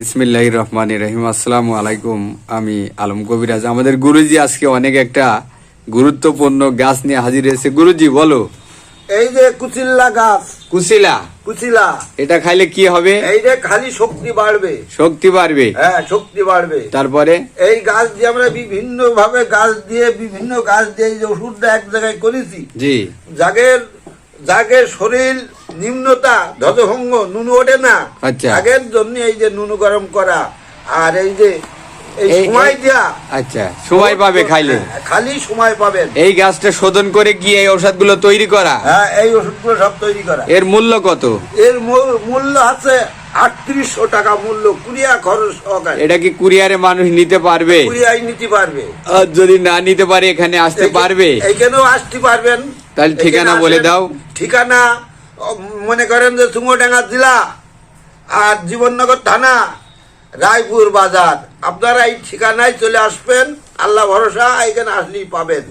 ইসমিল্লাহ রহমান রহিম। আসসালামু আলাইকুম। আমি আলম কবিরাজ আমাদের গুরুজি আজকে অনেক একটা গুরুত্বপূর্ণ গাছ নিয়ে হাজির হয়েছে। গুরুজি বলো। এই যে কুচিল্লা গাছ। কুচিলা? কুচিলা। এটা খাইলে কি হবে? এই যে খালি শক্তি বাড়বে। শক্তি বাড়বে। হ্যাঁ শক্তি বাড়বে। তারপরে? এই গাছ দিয়ে আমরা বিভিন্ন ভাবে গাছ দিয়ে বিভিন্ন গাছ দিয়ে যে ওষুধটা এক জায়গায় করেছি। জি। যাগের যাগের শরীর নিম্নতা ধ্বজভঙ্গ নুন ওঠে না আচ্ছা। আগের জন্য এই যে নুন গরম করা আর এই যে এই সময় দেয়া আচ্ছা সময় পাবে খাইলে। হ্যাঁ, খালি সময় পাবেন। এই গাছটা শোধন করে গিয়ে এই তৈরি করা। হ্যাঁ এই ওষুধগুলো সব তৈরি করা। এর মূল্য কত? এর মূল- মূল্য আছে আটত্রিশশো টাকা মূল্য কুড়িয়া খরচ সহকারে এটা কি কুরিয়ারে মানুষ নিতে পারবে? কুড়িয়ায় নিতে পারবে। আর যদি না নিতে পারে এখানে আসতে পারবে? এইখানেও আসতে পারবেন। তাহলে ঠিকানা বলে দাও। ঠিকানা মনে করেন যে চুঙ্গডাঙ্গা জেলা আর জীবননগর থানা রায়পুর বাজার। আপনারা এই ঠিকানায় চলে আসবেন। আল্লাহ ভরসা এখানে আসলেই পাবেন।